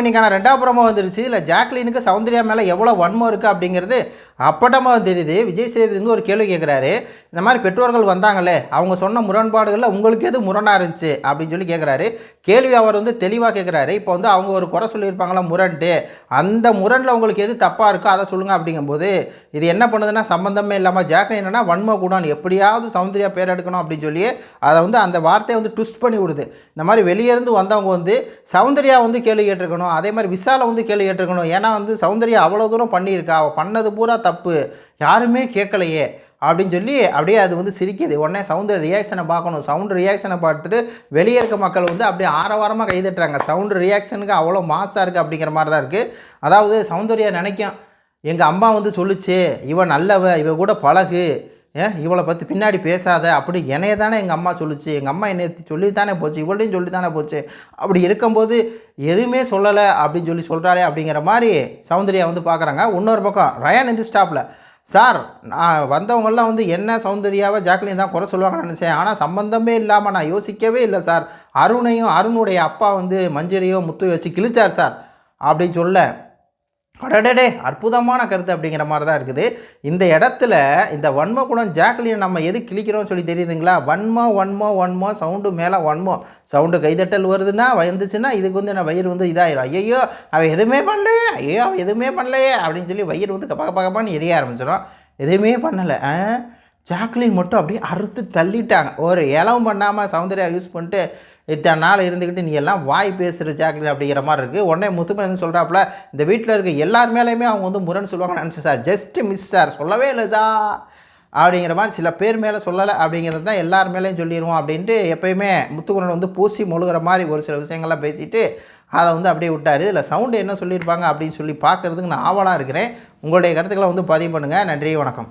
இன்னைக்கான ரெண்டாவது புறமா வந்துருச்சு. இல்லை ஜாக்லினுக்கு சௌந்தர்யா மேலே எவ்வளோ வன்மம் இருக்குது அப்படிங்கிறது அப்பட்டமாக தெரியுது. விஜய் சேதுபதி வந்து ஒரு கேள்வி கேட்குறாரு இந்த மாதிரி பெற்றோர்கள் வந்தாங்களே அவங்க சொன்ன முரண்பாடுகளில் உங்களுக்கு எது முரணாக இருந்துச்சு? அப்படின்னு சொல்லி கேட்குறாரு கேள்வி அவர் வந்து தெளிவாக கேட்குறாரு இப்போ வந்து அவங்க ஒரு குறை சொல்லியிருப்பாங்களா? முரண்ட்டு அந்த முரணில் உங்களுக்கு எது தப்பாக இருக்கோ அதை சொல்லுங்கள் அப்படிங்கும்போது இது என்ன பண்ணுதுன்னா சம்மந்தமே இல்லாமல் ஜாக்லின் என்னென்னா வன்ம குடான் எப்படியாவது சௌந்தர்யா பேர் எடுக்கணும் அப்படின்னு சொல்லி அதை வந்து அந்த வார்த்தையை வந்து ட்விஸ்ட் பண்ணி விடுது. இந்த மாதிரி வெளியேருந்து வந்தவங்க வந்து சௌந்தர்யா வந்து கேள்வி கேட்டிருக்கணும். அதே மாதிரி விசாலை வந்து கேள்வி கேட்டிருக்கணும். ஏன்னா வந்து சௌந்தர்யா அவ்வளோ தூரம் பண்ணியிருக்கா. அவள் பண்ணது பூரா தப்பு. யாருமே கேட்கலையே. அப்படின்னு சொல்லி அப்படியே அது வந்து சிரிக்குது. உடனே சவுண்டு ரியாக்ஷனை பார்க்கணும். சவுண்டு ரியாக்ஷனை பார்த்துட்டு வெளியே இருக்க மக்கள் வந்து அப்படியே ஆரவாரமாக கைதட்டுறாங்க. சவுண்டு ரியாக்ஷனுக்கு அவ்வளோ மாசாக இருக்குது அப்படிங்கிற மாதிரி தான் இருக்குது அதாவது சௌந்தர்யா நினைக்கும் எங்கள் அம்மா வந்து சொல்லுச்சு இவன் நல்லவ இவ கூட பழகு ஏன் இவளை பற்றி பின்னாடி பேசாத அப்படி என்னைய தானே எங்கள் அம்மா சொல்லிச்சு எங்கள் அம்மா என்னை சொல்லி தானே போச்சு இவள்டையும் சொல்லி தானே போச்சு. அப்படி இருக்கும்போது எதுவுமே சொல்லலை அப்படின்னு சொல்லி சொல்கிறாளே அப்படிங்கிற மாதிரி சௌந்தர்யா வந்து பார்க்குறாங்க. இன்னொரு பக்கம் ரயான் இந்த ஸ்டாப்பில் சார் நான் வந்தவங்கெல்லாம் வந்து என்ன சௌந்தர்யாவை ஜாக்லின் தான் குறை சொல்லுவாங்கன்னு நினச்சேன். ஆனால் சம்மந்தமே இல்லாமல் நான் யோசிக்கவே இல்லை சார். அருணையும் அருணுடைய அப்பா வந்து மஞ்சரியும் முத்து வச்சு கிழிச்சார் சார். அப்படின்னு சொல்ல அடடடே அற்புதமான கருத்து அப்படிங்கிற மாதிரி தான் இருக்குது. இந்த இடத்துல இந்த வன்ம குணம் ஜாக்லின் நம்ம எது கிழிக்கிறோம் சொல்லி தெரியுதுங்களா? வன்மோ வன்மோ வன்மோ சவுண்டு மேலே வன்மோ சவுண்டு கைதட்டல் வருதுன்னா வந்துச்சுன்னா இதுக்கு வந்து நான் வயிறு வந்து இதாயிரும். ஐயோ அவன் எதுவுமே பண்ணலையே ஐயோ அவன் எதுவுமே பண்ணலையே அப்படின்னு சொல்லி வயிறு வந்து பக்க பக்கமான்னு எரிய ஆரம்பிச்சிடும் எதுவுமே பண்ணலை. ஆ? ஜாக்லின் மட்டும் அப்படியே அறுத்து தள்ளிட்டாங்க. ஒரு இளவும் பண்ணாமல் சௌந்தர்யா யூஸ் பண்ணிட்டு இத்தனை நாள் இருந்துக்கிட்டு நீ எல்லாம் வாய் பேசுகிற ஜாக்லின் அப்படிங்கிற மாதிரி இருக்குது உடனே முத்துமன் வந்து சொல்கிறாப்புல இந்த வீட்டில் இருக்க எல்லார் மேலேயுமே அவங்க வந்து முரண் சொல்லுவாங்கன்னு நினச்சேன் சார். ஜஸ்ட் மிஸ் சார் சொல்லவே இல்லை சார் அப்படிங்கிற மாதிரி சில பேர் மேலே சொல்லலை அப்படிங்கிறது தான் எல்லார் மேலேயும் சொல்லிடுவோம் அப்படின்ட்டு எப்பயுமே முத்துக்குணன் வந்து பூசி மொழுகிற மாதிரி ஒரு சில விஷயங்கள்லாம் பேசிட்டு அதை வந்து அப்படியே விட்டார். இதில் சவுண்டு என்ன சொல்லியிருப்பாங்க அப்படின்னு சொல்லி பார்க்குறதுக்கு நான் ஆவலாக இருக்கிறேன். உங்களுடைய கருத்துக்களை வந்து பதிவு பண்ணுங்கள் நன்றி வணக்கம்.